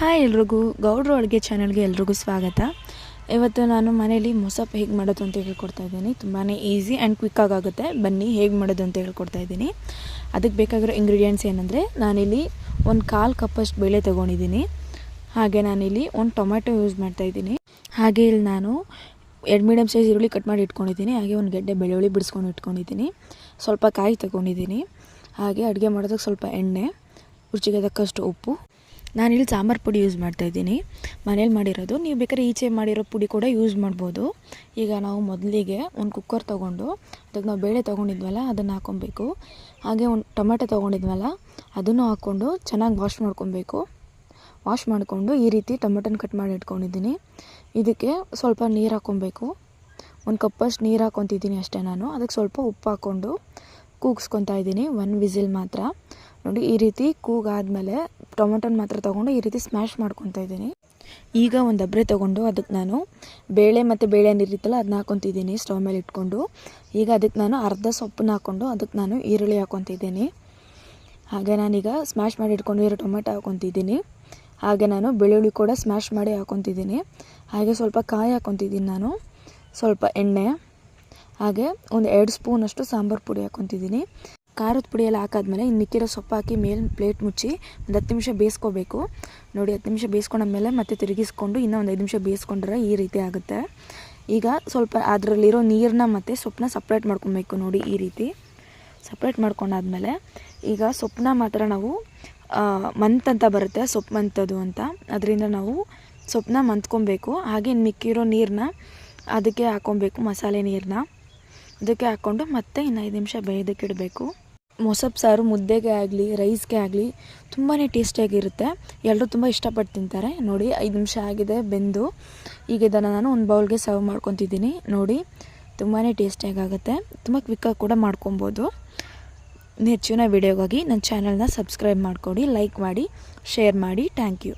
Hi ಎಲ್ರಿಗೂ, ಗೌಡ್ರ ಅಡುಗೆ ಚಾನಲ್ಗೆ ಎಲ್ರಿಗೂ ಸ್ವಾಗತ. ಇವತ್ತು ನಾನು ಮನೇಲಿ ಮೊಸಪ್ಪು ಹೇಗೆ ಮಾಡೋದು ಅಂತ ಹೇಳ್ಕೊಡ್ತಾ ಇದ್ದೀನಿ. ತುಂಬಾ ಈಸಿ ಆ್ಯಂಡ್ ಕ್ವಿಕ್ಕಾಗಿ ಆಗುತ್ತೆ. ಬನ್ನಿ ಹೇಗೆ ಮಾಡೋದು ಅಂತ ಹೇಳ್ಕೊಡ್ತಾ ಇದ್ದೀನಿ. ಅದಕ್ಕೆ ಬೇಕಾಗಿರೋ ಇಂಗ್ರೀಡಿಯೆಂಟ್ಸ್ ಏನಂದರೆ, ನಾನಿಲ್ಲಿ ಒಂದು ಕಾಲು ಕಪ್ಪಷ್ಟು ಬೇಳೆ ತೊಗೊಂಡಿದ್ದೀನಿ. ಹಾಗೆ ನಾನಿಲ್ಲಿ ಒಂದು ಟೊಮ್ಯಾಟೊ ಯೂಸ್ ಮಾಡ್ತಾ ಇದ್ದೀನಿ. ಹಾಗೆ ಇಲ್ಲಿ ನಾನು ಎರಡು ಮೀಡಿಯಮ್ ಸೈಜ್ ಈರುಳ್ಳಿ ಕಟ್ ಮಾಡಿ ಇಟ್ಕೊಂಡಿದ್ದೀನಿ. ಹಾಗೆ ಒಂದು ಗೆಡ್ಡೆ ಬೆಳ್ಳುಳ್ಳಿ ಬಿಡಿಸ್ಕೊಂಡು ಇಟ್ಕೊಂಡಿದ್ದೀನಿ. ಸ್ವಲ್ಪ ಕಾಯಿ ತೊಗೊಂಡಿದ್ದೀನಿ. ಹಾಗೆ ಅಡುಗೆ ಮಾಡೋದಕ್ಕೆ ಸ್ವಲ್ಪ ಎಣ್ಣೆ, ರುಚಿಗೆ ತಕ್ಕಷ್ಟು ಉಪ್ಪು. ನಾನಿಲ್ಲಿ ಸಾಂಬಾರು ಪುಡಿ ಯೂಸ್ ಮಾಡ್ತಾ ಇದ್ದೀನಿ. ಮನೇಲಿ ಮಾಡಿರೋದು. ನೀವು ಬೇಕಾದ್ರೆ ಈಚೆ ಮಾಡಿರೋ ಪುಡಿ ಕೂಡ ಯೂಸ್ ಮಾಡ್ಬೋದು. ಈಗ ನಾವು ಮೊದಲಿಗೆ ಒಂದು ಕುಕ್ಕರ್ ತೊಗೊಂಡು ಅದಕ್ಕೆ ನಾವು ಬೇಳೆ ತೊಗೊಂಡಿದ್ವಲ್ಲ, ಅದನ್ನು ಹಾಕ್ಕೊಬೇಕು ಹಾಗೆ ಒಂದು ಟೊಮೆಟೊ ತೊಗೊಂಡಿದ್ವಲ್ಲ, ಅದನ್ನು ಹಾಕ್ಕೊಂಡು ಚೆನ್ನಾಗಿ ವಾಶ್ ಮಾಡ್ಕೊಬೇಕು ವಾಶ್ ಮಾಡಿಕೊಂಡು ಈ ರೀತಿ ಟೊಮೆಟೊನ ಕಟ್ ಮಾಡಿ ಇಟ್ಕೊಂಡಿದ್ದೀನಿ. ಇದಕ್ಕೆ ಸ್ವಲ್ಪ ನೀರು ಹಾಕ್ಕೊಬೇಕು ಒಂದು ಕಪ್ಪಷ್ಟು ನೀರು ಹಾಕ್ಕೊತಿದ್ದೀನಿ ಅಷ್ಟೇ ನಾನು. ಅದಕ್ಕೆ ಸ್ವಲ್ಪ ಉಪ್ಪು ಹಾಕ್ಕೊಂಡು ಕೂಗಿಸ್ಕೊತಾ ಇದ್ದೀನಿ ಒನ್ ವಿಸಿಲ್ ಮಾತ್ರ. ನೋಡಿ, ಈ ರೀತಿ ಕೂಗಾದಮೇಲೆ ಟೊಮೆಟೊನ ಮಾತ್ರ ತೊಗೊಂಡು ಈ ರೀತಿ ಸ್ಮ್ಯಾಶ್ ಮಾಡ್ಕೊತಾ ಇದ್ದೀನಿ. ಈಗ ಒಂದು ಅಬ್ರೆ ತೊಗೊಂಡು ಅದಕ್ಕೆ ನಾನು ಬೇಳೆ ಮತ್ತು ಬೇಳೆ ನೀರಿತ್ತಲ್ಲ ಅದನ್ನ ಹಾಕೊತಿದ್ದೀನಿ ಸ್ಟವ್ ಮೇಲೆ ಇಟ್ಕೊಂಡು. ಈಗ ಅದಕ್ಕೆ ನಾನು ಅರ್ಧ ಸೊಪ್ಪನ್ನ ಹಾಕ್ಕೊಂಡು ಅದಕ್ಕೆ ನಾನು ಈರುಳ್ಳಿ ಹಾಕೊತಿದ್ದೀನಿ. ಹಾಗೆ ನಾನೀಗ ಸ್ಮ್ಯಾಶ್ ಮಾಡಿ ಇಟ್ಕೊಂಡಿರೋ ಟೊಮೆಟೊ ಹಾಕೊತಿದ್ದೀನಿ. ಹಾಗೆ ನಾನು ಬೆಳ್ಳುಳ್ಳಿ ಕೂಡ ಸ್ಮ್ಯಾಶ್ ಮಾಡಿ ಹಾಕೊತಿದ್ದೀನಿ. ಹಾಗೆ ಸ್ವಲ್ಪ ಕಾಯಿ ಹಾಕೊತಿದ್ದೀನಿ ನಾನು, ಸ್ವಲ್ಪ ಎಣ್ಣೆ. ಹಾಗೆ ಒಂದು ಎರಡು ಸ್ಪೂನಷ್ಟು ಸಾಂಬಾರು ಪುಡಿ ಹಾಕ್ಕೊತಿದ್ದೀನಿ ಖಾರದ ಪುಡಿ ಎಲ್ಲ ಹಾಕಾದ್ಮೇಲೆ ಇನ್ನು ಮಿಕ್ಕಿರೋ ಸೊಪ್ಪು ಹಾಕಿ ಮೇಲೆ ಪ್ಲೇಟ್ ಮುಚ್ಚಿ ಒಂದು ಹತ್ತು ನಿಮಿಷ ಬೇಯಿಸ್ಕೋಬೇಕು. ನೋಡಿ ಹತ್ತು ನಿಮಿಷ ಬೇಯಿಸ್ಕೊಂಡಾದ್ಮೇಲೆ ಮತ್ತೆ ತಿರುಗಿಸ್ಕೊಂಡು ಇನ್ನೂ ಒಂದು ಐದು ನಿಮಿಷ ಬೇಯಿಸ್ಕೊಂಡ್ರೆ ಈ ರೀತಿ ಆಗುತ್ತೆ. ಈಗ ಸ್ವಲ್ಪ ಅದರಲ್ಲಿರೋ ನೀರನ್ನ ಮತ್ತು ಸೊಪ್ಪನ್ನ ಸಪ್ರೇಟ್ ಮಾಡ್ಕೊಬೇಕು ನೋಡಿ ಈ ರೀತಿ. ಸಪ್ರೇಟ್ ಮಾಡ್ಕೊಂಡಾದ್ಮೇಲೆ ಈಗ ಸೊಪ್ಪನ್ನ ಮಾತ್ರ ನಾವು ಮಂತ್ ಅಂತ ಬರುತ್ತೆ, ಸೊಪ್ಪು ಮಂತದು ಅಂತ. ಅದರಿಂದ ನಾವು ಸೊಪ್ಪನ್ನ ಮಂತ್ಕೊಬೇಕು. ಹಾಗೆ ಮಿಕ್ಕಿರೋ ನೀರನ್ನ ಅದಕ್ಕೆ ಹಾಕ್ಕೊಬೇಕು ಮಸಾಲೆ ನೀರನ್ನ. ಅದಕ್ಕೆ ಹಾಕ್ಕೊಂಡು ಮತ್ತೆ ಇನ್ನು ಐದು ನಿಮಿಷ ಬೇಯೋದಕ್ಕೆ ಇಡಬೇಕು. ಮೊಸಪ್ಪು ಸಾರು ಮುದ್ದೆಗೆ ಆಗಲಿ, ರೈಸ್ಗೆ ಆಗಲಿ ತುಂಬಾ ಟೇಸ್ಟಿಯಾಗಿರುತ್ತೆ. ಎಲ್ಲರೂ ತುಂಬ ಇಷ್ಟಪಟ್ಟು ತಿಂತಾರೆ. ನೋಡಿ, ಐದು ನಿಮಿಷ ಆಗಿದೆ ಬೆಂದು. ಈಗ ಇದನ್ನು ನಾನು ಒಂದು ಬೌಲ್ಗೆ ಸರ್ವ್ ಮಾಡ್ಕೊತಿದ್ದೀನಿ. ನೋಡಿ ತುಂಬಾ ಟೇಸ್ಟಿಯಾಗುತ್ತೆ ತುಂಬ ಕ್ವಿಕ್ಕಾಗಿ ಕೂಡ ಮಾಡ್ಕೊಬೋದು. ಹೆಚ್ಚಿನ ವಿಡಿಯೋಗಾಗಿ ನನ್ನ ಚಾನಲ್ನ ಸಬ್ಸ್ಕ್ರೈಬ್ ಮಾಡಿಕೊಡಿ, ಲೈಕ್ ಮಾಡಿ, ಶೇರ್ ಮಾಡಿ. Thank you.